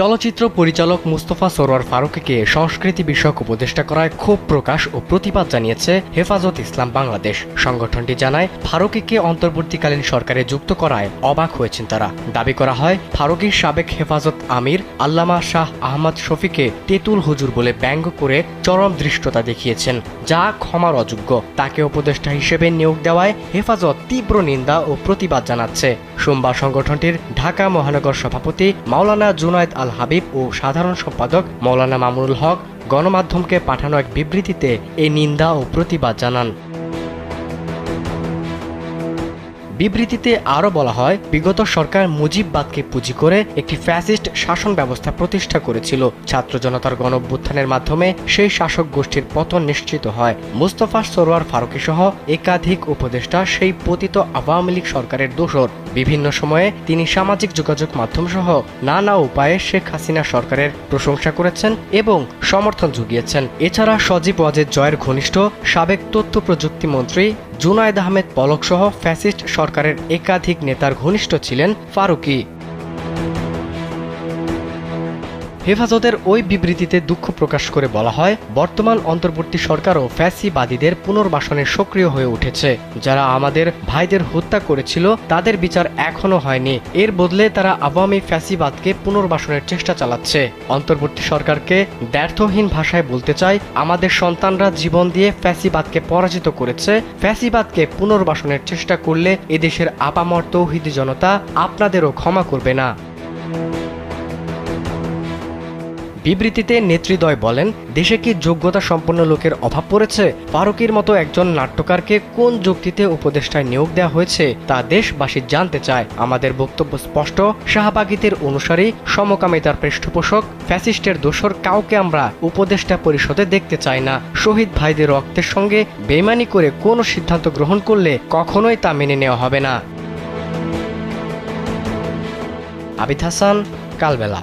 চলচ্চিত্র পরিচালক মুস্তফা সরোয়ার ফারুকীকে সংস্কৃতি বিষয়ক উপদেষ্টা করায় ক্ষোভ প্রকাশ ও প্রতিবাদ জানিয়েছে হেফাজত ইসলাম বাংলাদেশ। সংগঠনটি জানায়, ফারুকীকে অন্তর্বর্তীকালীন সরকারে যুক্ত করায় অবাক হয়েছেন তারা। দাবি করা হয়, ফারুকীর সাবেক হেফাজত আমির আল্লামা শাহ আহমদ শফিকে তেতুল হুজুর বলে ব্যঙ্গ করে চরম দৃষ্টতা দেখিয়েছেন, যা ক্ষমার অযোগ্য। তাকে উপদেষ্টা হিসেবে নিয়োগ দেওয়ায় হেফাজত তীব্র নিন্দা ও প্রতিবাদ জানাচ্ছে। সোমবার সংগঠনটির ঢাকা মহানগর সভাপতি মাওলানা জুনায়দ আল হাবিব ও সাধারণ সম্পাদক মৌলানা মামুনুল হক গণমাধ্যমকে পাঠানো এক বিবৃতিতে এই নিন্দা ও প্রতিবাদ জানান। বিবৃতিতে আরও বলা হয়, বিগত সরকার মুজিববাদকে পুঁজি করে একটি ফ্যাসিস্ট শাসন ব্যবস্থা প্রতিষ্ঠা করেছিল। ছাত্র জনতার গণঅভ্যুত্থানের মাধ্যমে সেই শাসক গোষ্ঠীর পতন নিশ্চিত হয়। মুস্তফা সরোয়ার ফারুকী সহ একাধিক উপদেষ্টা সেই পতিত আওয়ামী লীগ সরকারের দোষর। বিভিন্ন সময়ে তিনি সামাজিক যোগাযোগ মাধ্যম সহ নানা উপায়ে শেখ হাসিনা সরকারের প্রশংসা করেছেন এবং সমর্থন জুগিয়েছেন। এছাড়া সজীব ওয়াজেদ জয়ের ঘনিষ্ঠ সাবেক তথ্য প্রযুক্তি মন্ত্রী জুনায়দ আহমেদ পলক সহ ফ্যাসিস্ট সরকারের একাধিক নেতার ঘনিষ্ঠ ছিলেন ফারুকী। হেফাজতের ওই বিবৃতিতে দুঃখ প্রকাশ করে বলা হয়, বর্তমান অন্তর্বর্তী সরকারও ফ্যাসিবাদীদের পুনর্বাসনে সক্রিয় হয়ে উঠেছে। যারা আমাদের ভাইদের হত্যা করেছিল, তাদের বিচার এখনও হয়নি। এর বদলে তারা আওয়ামী ফ্যাসিবাদকে পুনর্বাসনের চেষ্টা চালাচ্ছে। অন্তর্বর্তী সরকারকে ব্যর্থহীন ভাষায় বলতে চাই, আমাদের সন্তানরা জীবন দিয়ে ফ্যাসিবাদকে পরাজিত করেছে। ফ্যাসিবাদকে পুনর্বাসনের চেষ্টা করলে এদেশের আপামর তৌহিদি জনতা আপনাদেরও ক্ষমা করবে না। বিবৃতিতে নেতৃদয় বলেন, দেশে কি যোগ্যতা সম্পন্ন লোকের অভাব পড়েছে? ফারুকির মতো একজন নাট্যকারকে কোন যুক্তিতে উপদেষ্টায় নিয়োগ দেওয়া হয়েছে তা দেশবাসী জানতে চায়। আমাদের বক্তব্য স্পষ্ট। শাহবাগিতের অনুসারী সমকামিতার পৃষ্ঠপোষক, ফ্যাসিস্টের দোসর কাউকে আমরা উপদেষ্টা পরিষদে দেখতে চাই না। শহীদ ভাইদের রক্তের সঙ্গে বেমানি করে কোনো সিদ্ধান্ত গ্রহণ করলে কখনোই তা মেনে নেওয়া হবে না। আবিদ হাসান, কালবেলা।